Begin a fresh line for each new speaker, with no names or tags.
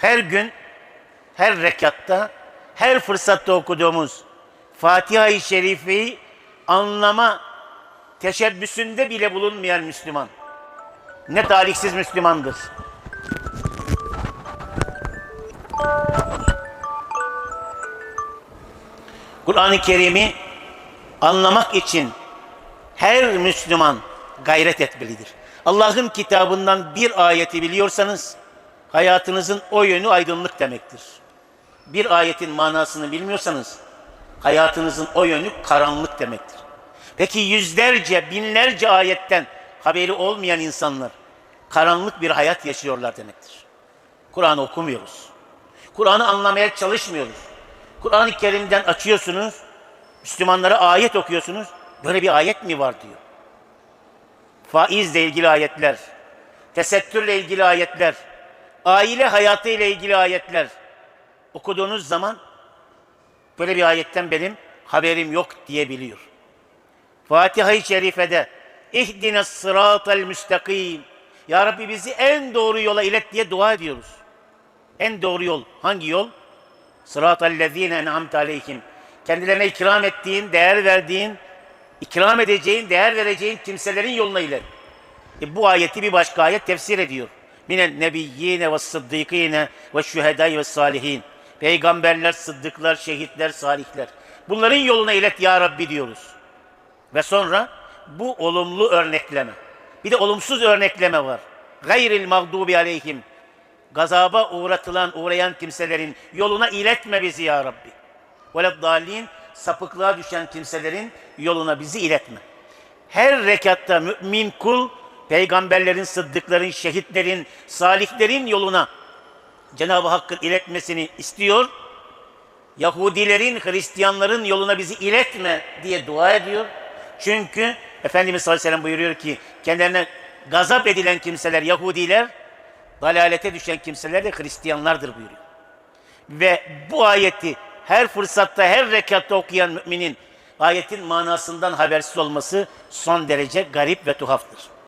her gün, her rekatta, her fırsatta okuduğumuz Fatiha-i Şerife'yi anlama teşebbüsünde bile bulunmayan Müslüman. Ne talihsiz Müslümandır. Kur'an-ı Kerim'i anlamak için her Müslüman gayret etmelidir. Allah'ın kitabından bir ayeti biliyorsanız hayatınızın o yönü aydınlık demektir. Bir ayetin manasını bilmiyorsanız hayatınızın o yönü karanlık demektir. Peki yüzlerce, binlerce ayetten haberi olmayan insanlar karanlık bir hayat yaşıyorlar demektir. Kur'an'ı okumuyoruz. Kur'an'ı anlamaya çalışmıyoruz. Kur'an-ı Kerim'den açıyorsunuz, Müslümanlara ayet okuyorsunuz. Böyle bir ayet mi var diyor. Faizle ilgili ayetler, tesettürle ilgili ayetler, aile hayatı ile ilgili ayetler okuduğunuz zaman böyle bir ayetten benim haberim yok diyebiliyor. Fatiha-i Şerife'de ihdine sıratel müstakim Ya Rabbi bizi en doğru yola ilet diye dua ediyoruz. En doğru yol hangi yol? Sıratellezine en'amte aleyhim. Kendilerine ikram ettiğin, değer verdiğin, ikram edeceğin, değer vereceğin kimselerin yoluna ilet. E bu ayeti bir başka ayet tefsir ediyor. Minen nebiyyine ve sıddıkine ve şühedai ve salihin. Peygamberler, sıddıklar, şehitler, salihler. Bunların yoluna ilet ya Rabbi diyoruz. Ve sonra bu olumlu örnekleme. Bir de olumsuz örnekleme var. Gayril mağdubi aleyhim. Gazaba uğratılan, uğrayan kimselerin yoluna iletme bizi ya Rabbi. Ve dalin sapıklığa düşen kimselerin yoluna bizi iletme. Her rekatta mümin kul peygamberlerin, sıddıkların, şehitlerin, salihlerin yoluna Cenab-ı Hakk'ın iletmesini istiyor. Yahudilerin, Hristiyanların yoluna bizi iletme diye dua ediyor. Çünkü Efendimiz sallallahu aleyhi ve sellem buyuruyor ki kendilerine gazap edilen kimseler Yahudiler, dalalete düşen kimseler de Hristiyanlardır buyuruyor. Ve bu ayeti her fırsatta, her rekatta okuyan müminin ayetin manasından habersiz olması son derece garip ve tuhaftır.